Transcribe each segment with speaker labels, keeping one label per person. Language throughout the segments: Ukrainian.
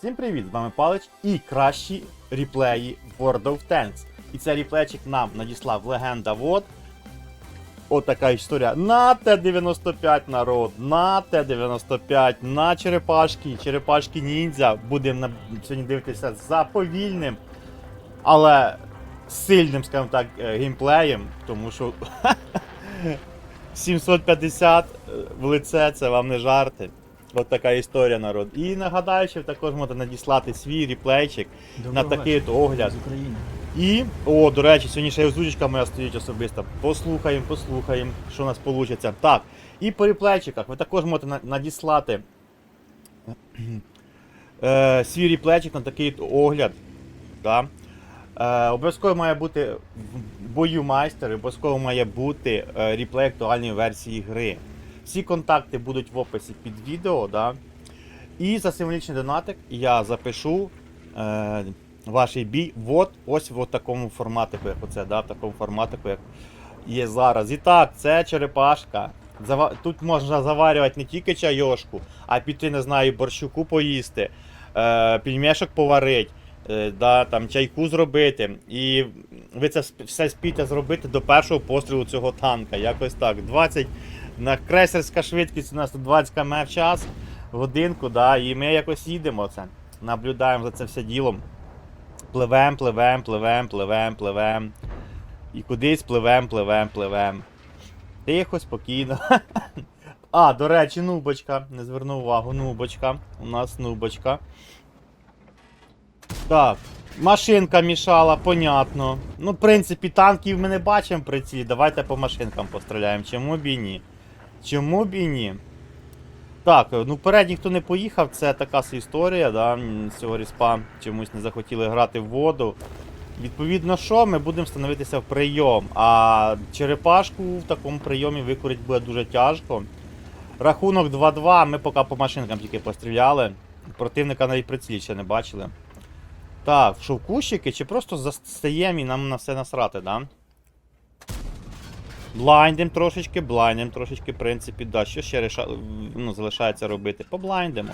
Speaker 1: Всім привіт! З вами Палич і кращі ріплеї World of Tanks. І цей ріплейчик нам надіслав легенда Вод. От така історія. На Т-95 народ, на Т-95, на черепашки, черепашки ніндзя. Будемо сьогодні дивитися за повільним, але сильним, скажімо так, е, геймплеєм, тому що 750 в лице це вам не жарти. От така історія, народ. І нагадаю, що ви також можете надіслати свій ріплейчик на такий от огляд.
Speaker 2: з України.
Speaker 1: І, о, до речі, сьогодні ще й озвучка моя стоїть особиста. Послухаємо, послухаємо, що у нас вийде. Так, і по реплейчиках ви також можете надіслати е, свій реплейчик на такий огляд. Да? Е, обов'язково має бути в бою майстер, обов'язково має бути е, реплей актуальної версії гри. Всі контакти будуть в описі під відео. Да? І за символічний донатик я запишу е, ваш бій от, ось в такому форматику, як оце, да, в такому форматику, як є зараз. І так, це черепашка. Тут можна заварювати не тільки чайошку, а піти, не знаю, борщуку поїсти, е, пельмешок поварити, е, да, там, чайку зробити. І ви це все спієте зробити до першого пострілу цього танка. Якось так. 20 на крейсерська швидкість у нас тут 20 км в час, в годинку, да, і ми якось їдемо це. Наблюдаємо за це все ділом. Пливем, пливем, пливем, пливем, пливем. І кудись пливем, пливем, пливем. Тихо, спокійно. А, до речі, нубочка. Не звернув увагу, нубочка. У нас нубочка. Так. Машинка мішала, понятно. Ну, в принципі, танків ми не бачимо при цілі. Давайте по машинкам постріляємо. Чому б і ні? Чому б і ні? Так, ну вперед ніхто не поїхав, це така історія, да, з цього ріспа чомусь не захотіли грати в воду. Відповідно, що ми будемо становитися в прийом, а черепашку в такому прийомі викорити буде дуже тяжко. Рахунок 2-2, ми поки по машинкам тільки постріляли. Противника навіть прицілі ще не бачили. Так, що в кущики чи просто застаємо і нам на все насрати, да? Блайндим трошечки, блайндим трошечки, в принципі, да. Що ще реша... ну, залишається робити? Поблайндимо.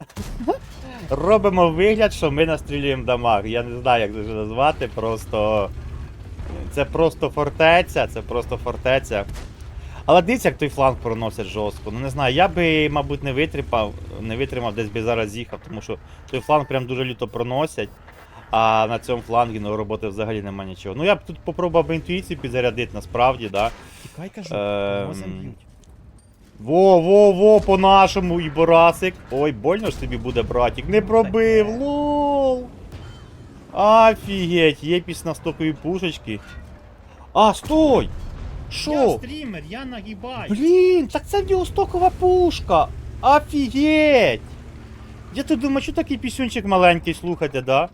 Speaker 1: Робимо вигляд, що ми настрілюємо дамаг. Я не знаю, як це назвати, просто. Це просто фортеця, це просто фортеця. Але дивіться, як той фланг проносить жорстко. Ну не знаю, я би, мабуть, не витримав, не витримав, десь би зараз їхав, тому що той фланг прям дуже люто проносять. А на цьому флангі ну, роботи взагалі нема нічого. Ну я б тут попробував би інтуїцію підзарядити, насправді, да.
Speaker 2: Тікай, кажу,
Speaker 1: Ем,
Speaker 2: морозом б'ють.
Speaker 1: Во, во, во, по нашому і Борасик. Ой, больно ж тобі буде, братик. Не пробив, лол. Офігеть, є після стокові пушечки. А, стой!
Speaker 2: Я стрімер, я нагибаю.
Speaker 1: Блін, так це в нього стокова пушка. Офігеть! Я тут думаю, що такий пісюнчик маленький слухайте, да?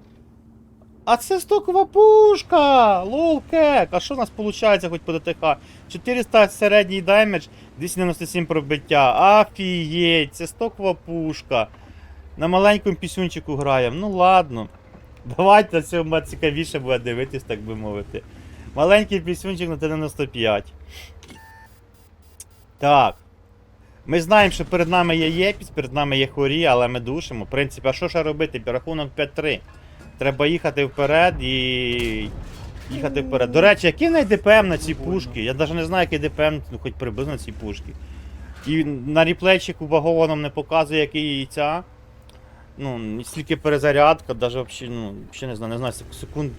Speaker 1: А це стокова пушка! Лол кек! А що у нас виходить хоч по ДТХ? 400 середній даймедж, 297 пробиття. Офігеть, це стокова пушка. На маленькому пісюнчику граємо. Ну ладно. Давайте цьому цікавіше буде дивитись, так би мовити. Маленький пісюнчик на 95. Так. Ми знаємо, що перед нами є Єпіс, перед нами є хорі, але ми душимо. В принципі, а що ще робити? Рахунок 5-3. Треба їхати вперед і. Їхати вперед. До речі, який в неї ДПМ на ці пушки? Я навіть не знаю, який ДПМ, ну хоч приблизно на ці пушки. І на ріплейчику вагованом не показує, який ця. Ну, і скільки перезарядка, навіть вообще, ну, ще не знаю, не знаю, сек- секунд.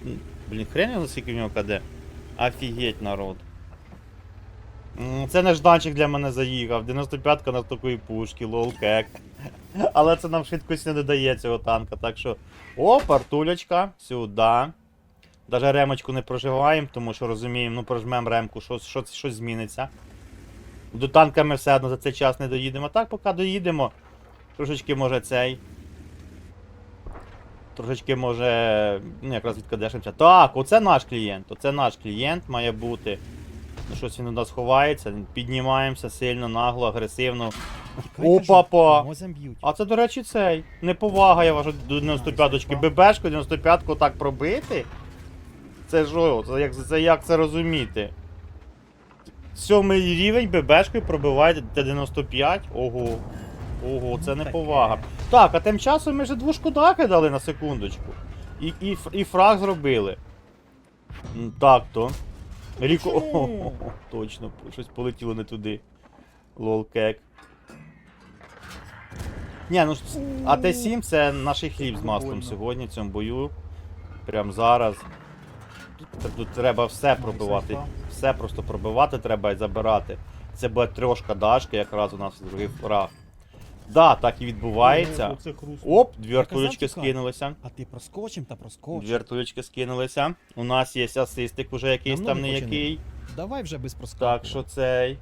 Speaker 1: Блін, хрен його скільки в нього КД. Офігеть, народ. Це нежданчик для мене заїхав. 95-ка на такої пушки, лол кек. Але це нам швидкості не додає цього танка. Так що. О, партулечка, сюди. Даже ремочку не проживаємо, тому що розуміємо, ну прожмемо ремку, що, що, що зміниться. До танка ми все одно за цей час не доїдемо. Так, поки доїдемо. Трошечки може цей. Трошечки може. Ну, якраз відкадешимося. Так, оце наш клієнт. Оце наш клієнт має бути. Щось він у нас ховається. Піднімаємося сильно, нагло, агресивно. Опа-па! А це, до речі, цей. Неповага я вашу до 95-ки. ББшку 95-ку так пробити. Це що? Це як це, як це розуміти? Сьомий рівень ББшкою пробиває Т-95. Ого. Ого, це неповага. Так, а тим часом ми вже двушку даки дали на секундочку. І, і, і фраг зробили. Так то. Ріко. О, точно, щось полетіло не туди. Лол кек. Ні, ну АТ-7 це наш хліб з маслом сьогодні в цьому бою. Прям зараз. Тут, треба все пробивати. Все просто пробивати треба і забирати. Це буде трошка дашки, якраз у нас другий фраг. Да, так і відбувається. Оп, дві артулечки скинулися.
Speaker 2: А ти проскочим та проскочим.
Speaker 1: Дві артулечки скинулися. У нас є асистик уже якийсь
Speaker 2: Давно
Speaker 1: там
Speaker 2: не
Speaker 1: не який.
Speaker 2: Давай вже без проскочення.
Speaker 1: Так що цей.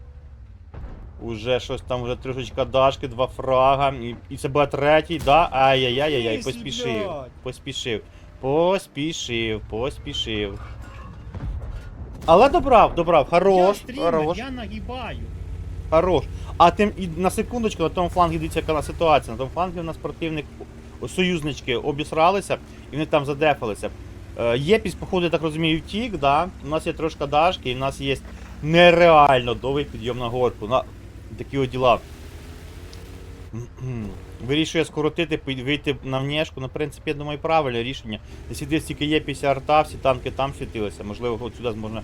Speaker 1: Уже щось там, вже трошечка дашки, два фрага. І, і це буде третій, да? Ай-яй-яй-яй,
Speaker 2: Єсі,
Speaker 1: поспішив.
Speaker 2: блядь.
Speaker 1: Поспішив. Поспішив, поспішив. Але добрав, добрав,
Speaker 2: Я
Speaker 1: хорош,
Speaker 2: стрімер,
Speaker 1: хорош,
Speaker 2: я нагибаю.
Speaker 1: хорош. А тим і на секундочку, на тому флангі дивіться, яка ситуація. На тому флангі у нас противник, союзнички обісралися і вони там задефалися. Е, Єпіс, походу, я так розумію, втік, да? У нас є трошка дашки, і в нас є нереально довгий підйом на горку. На такі от діла. Вирішує скоротити, вийти на внешку. Ну, в принципі, я думаю, правильне рішення. Десь тільки є 50 арта, всі танки там світилися. Можливо, от сюди можна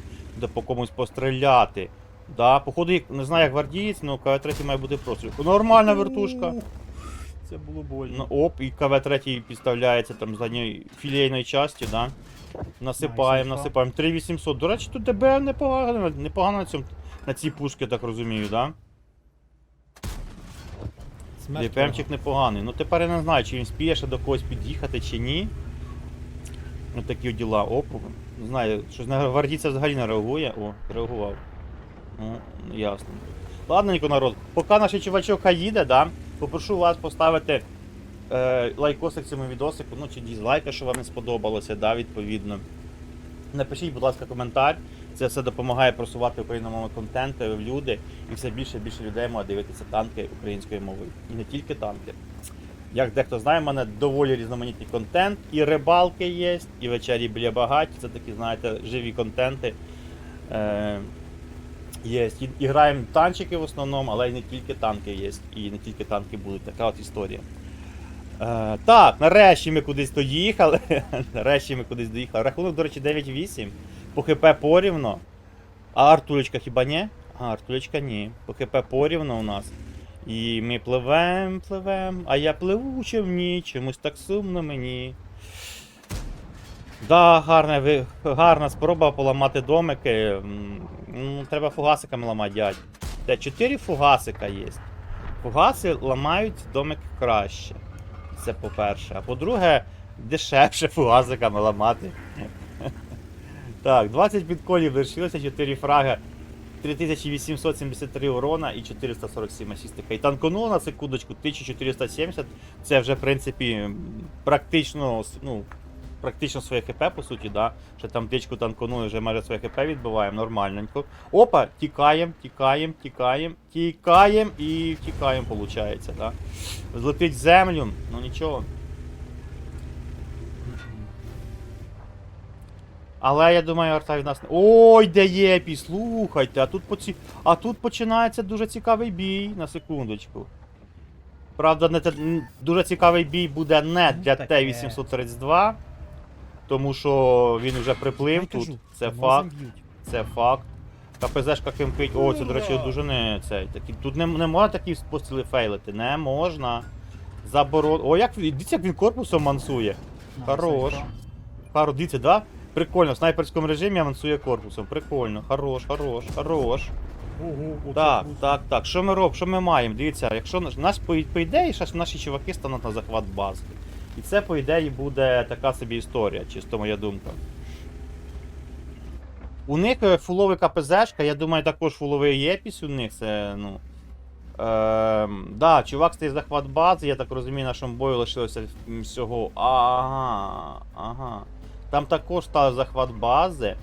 Speaker 1: по комусь постріляти. Да, походу, не знаю, як гвардієць, але КВ-3 має бути простріл. Нормальна вертушка.
Speaker 2: Це було больно.
Speaker 1: Ну, оп, і КВ-3 підставляється там з задньої філейної часті, да? Насипаємо, насипаємо. 3800. До речі, тут ДБ непогано, непогано на, цьому, на цій пушці, так розумію, да? ДПМчик непоганий. Ну тепер я не знаю, чи він спіє ще до когось під'їхати чи ні. Ось такі діла. Оп, не знаю, щось на гвардійця взагалі не реагує. О, реагував. Ну, ясно. Ладненько, народ. Поки наш чувачок їде, да, попрошу вас поставити е, лайкосик цьому відосику, ну чи дізлайк, якщо вам не сподобалося, да, відповідно. Напишіть, будь ласка, коментар. Це все допомагає просувати україномовний контент в люди, і все більше і більше людей може дивитися танки українською мовою. І не тільки танки. Як дехто знає, в мене доволі різноманітний контент. І рибалки є, і вечері біля багаті. Це такі, знаєте, живі контенти. Е, є. І, і граємо танчики в основному, але й не тільки танки є. І не тільки танки будуть. Така от історія. Е, так, нарешті ми кудись доїхали. нарешті ми кудись доїхали. Рахунок, до речі, 9-8. По ХП порівно. А Артулечка хіба ні? А, Артулечка ні. По ХП порівно у нас. І ми пливем, пливем, а я пливу човні, чомусь так сумно мені. Да, гарна, гарна спроба поламати домики. Треба фугасиками ламати, дядь. Де 4 фугасика є. Фугаси ламають домик краще. Це по-перше. А по-друге, дешевше фугасиками ламати. Так, 20 підколів лишилося, 4 фраги. 3873 урона і 447 асістика. І танконуло на секундочку 1470. Це вже, в принципі, практично, ну, практично своє хп, по суті, да. Ще там тичку танконули, вже майже своє хп відбиваємо, нормальненько. Опа, тікаємо, тікаємо, тікаємо, тікаємо і тікаємо, виходить, да. Злетить землю, ну нічого. Але я думаю, арта від нас. не- Ой, де єпі, слухайте, а тут поці... а тут починається дуже цікавий бій на секундочку. Правда, не те... дуже цікавий бій буде не
Speaker 2: Ну,
Speaker 1: для. Т-832, тому що він вже приплив тут. Це факт. Це факт. КПЗшка кимпить. О, це, до речі, дуже не цей. Такі, тут не, не можна такі постріли фейлити. Не можна. Заборон. О, як дивіться, як він корпусом мансує. Хорош.
Speaker 2: сейфа.
Speaker 1: Дивіться, да? Прикольно, в снайперському режимі авансує корпусом. Прикольно, хорош, хорош, хорош.
Speaker 2: Ого,
Speaker 1: Так, так, так. Що ми робимо? Що ми маємо? Дивіться, якщо наш, наш по, по ідеї, ще наші чуваки стануть на захват бази. І це, по ідеї, буде така собі історія, чисто моя думка. У них е, фуловий КПЗшка, я думаю, також фуловий єпіс у них, це, ну. Ем, да, чувак стоїть захват бази, я так розумію, нашому бою лишилося всього. Ага, ага. Там також став захват бази.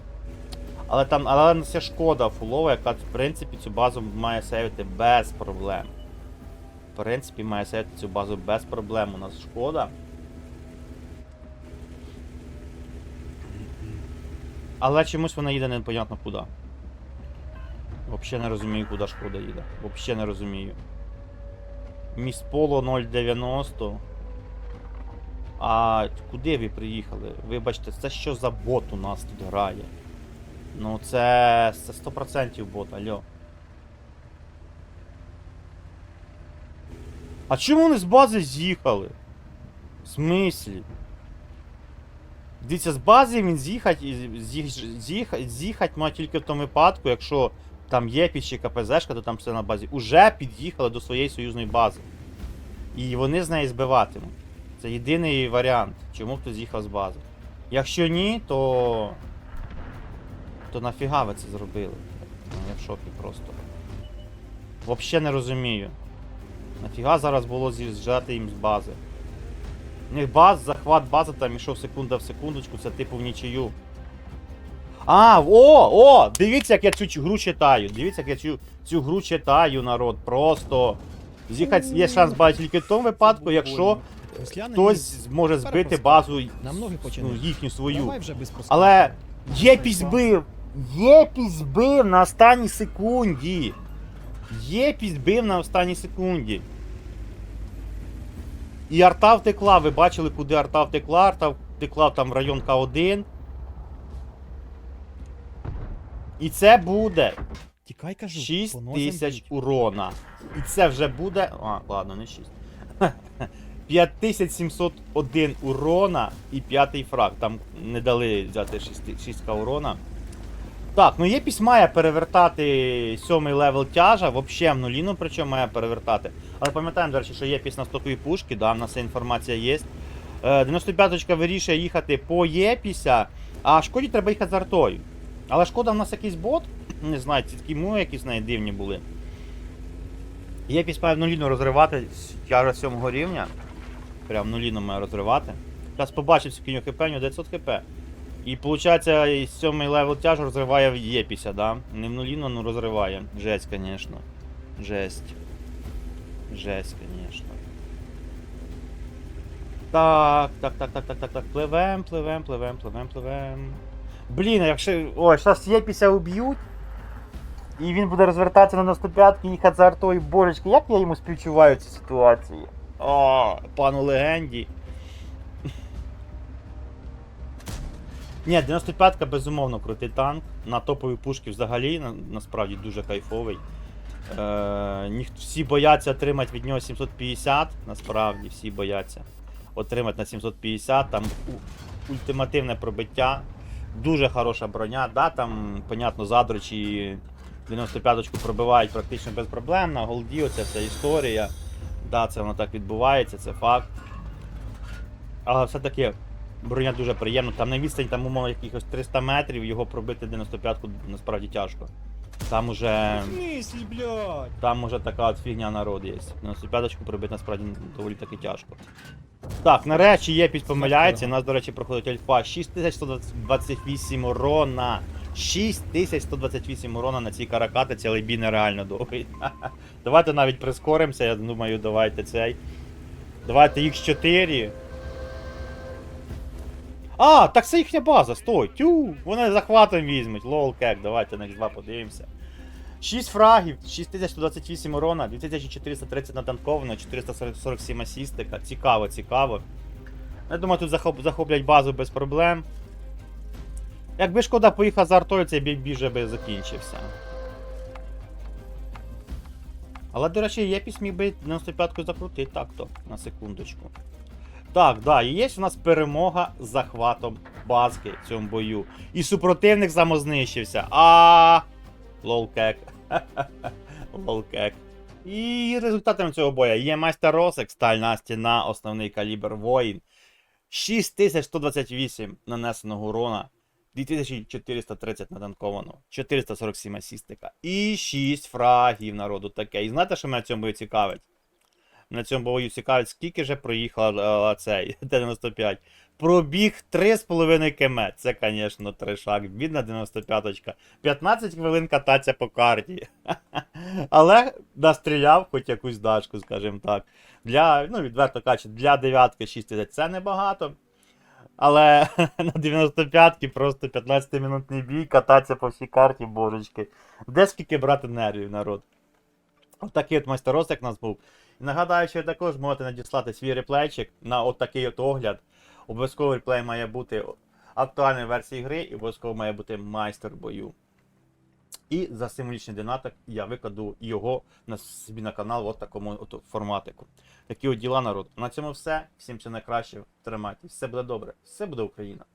Speaker 1: Але там, але це шкода фулова, яка в принципі цю базу має сейвити без проблем. В принципі, має сейвити цю базу без проблем. У нас шкода. Але чомусь вона їде непонятно куди. Взагалі не розумію, куди шкода їде. Взагалі не розумію. Міст Поло 090. А куди ви приїхали? Вибачте, це що за бот у нас тут грає? Ну це, це 100% бот, алло. А чому вони з бази з'їхали? В смислі? Дивіться, з бази він з'їхать, з'їхать, з'їхать має тільки в тому випадку, якщо там є піч чи КПЗшка, то там все на базі. Уже під'їхали до своєї союзної бази. І вони з неї збиватимуть. Це єдиний варіант, чому б хтось з'їхав з бази. Якщо ні, то. То нафіга ви це зробили? Ну, я в шокі просто. Взагалі не розумію. Нафіга зараз було з'їжджати їм з бази. У них баз, захват бази там ішов секунда в секундочку, це типу в нічию. А, о, о! Дивіться, як я цю гру читаю. Дивіться, як я цю, цю гру читаю, народ. Просто. З'їхати є шанс бачити тільки в тому випадку, якщо хтось зможе збити базу ну, їхню свою. Але Єпісь збив! Єпісь збив на останній секунді. Єпісь збив на останній секунді. І арта втекла. Ви бачили, куди арта втекла. Арта втекла там в район К1. І це буде
Speaker 2: Тікай, кажу.
Speaker 1: 6 тисяч урона. І це вже буде. А, ладно, не 6. 5701 урона і п'ятий фраг. Там не дали взяти 6, 6 урона. Так, ну Єпісь має перевертати сьомий левел тяжа, взагалі в нуліну причому має перевертати. Але пам'ятаємо, до речі, що Єпісь на стоковій пушки, да, в нас ця інформація є. Е, 95-ка вирішує їхати по Єпіся, а шкоді треба їхати з артою. Але шкода в нас якийсь бот, не знаю, ці такі муви якісь неї дивні були. Єпісь має в нуліну розривати тяжа 7 рівня. Прям нуліну має розривати. Зараз побачив, скільки нього хп, у нього 900 хп. І виходить, 7 левел тяж розриває в Єпіся, да? Не в нуліну, ну розриває. Жесть, звісно. Жесть. Жесть, звісно. Так, так, так, так, так, так, так. Пливем, пливем, пливем, пливем, пливем. Блін, якщо. Ой, зараз Єпіся уб'ють. І він буде розвертатися на 95-ки і за артою божечки. Як я йому співчуваю цю ситуацію? О, пану легенді. Ні, 95-ка безумовно крутий танк. На топові пушки взагалі на, насправді дуже кайфовий. Е, ніх, всі бояться отримати від нього 750, насправді всі бояться отримати на 750, там у- ультимативне пробиття, дуже хороша броня, да, там, понятно, задручі 95-ку пробивають практично без проблем, на голді оця вся історія. Да, це воно так відбувається, це факт. Але все-таки броня дуже приємна. Там на відстані, там, умовно, якихось 300 метрів, його пробити 95-ку насправді тяжко. Там уже.
Speaker 2: Смислі, блядь?
Speaker 1: Там уже така от фігня народ є. 95-ку пробити насправді доволі таки тяжко. Так, нарешті Єпісь помиляється. У нас, до речі, проходить альфа 6128 урона. 6128 урона на цій каракатиці, але бій нереально довгий. Давайте навіть прискоримося, я думаю, давайте цей. Давайте Х4. А, так це їхня база, стой, тю, вони захватом візьмуть, лол кек, давайте на X2 подивимося. 6 фрагів, 6128 урона, 2430 натанковано, 447 асістика. Цікаво, цікаво. Я думаю, тут захоп, захоплять базу без проблем. Якби шкода поїхав за артою, цей бій біже би закінчився. Але, до речі, Єпіс міг би 95-ку закрутити так-то, на секундочку. Так, да, і є у нас перемога з захватом базки в цьому бою. І супротивник самознищився. А лолкек. Лолкек. І результатом цього боя є майстер Росик, стальна стіна, основний калібр воїн. 6128 нанесеного урона. 2430 наданковано, 447 асістика і 6 фрагів народу таке. І знаєте, що мене в цьому бою цікавить? На цьому бою цікавить, скільки же проїхав е, цей Т-95. Пробіг 3,5 км. Це, звісно, трешак. Бідна 95-ка. 15 хвилин кататься по карті. Але настріляв хоч якусь дашку, скажімо так. Для, ну, відверто кажучи, для дев'ятки 6 це небагато. Але на 95-ки просто 15-минутний бій, кататися по всій карті, божечки. Де скільки брати нервів, народ? Отакий от майстерос, як у нас був. Нагадаю, що ви також можете надіслати свій реплейчик на отакий от огляд. Обов'язково реплей має бути актуальної версії гри і обов'язково має бути майстер бою. І за символічний донаток я викладу його на собі на канал в такому от форматику. Такі от діла народ. На цьому все. Всім все найкраще. Тримайтесь. Все буде добре. Все буде Україна.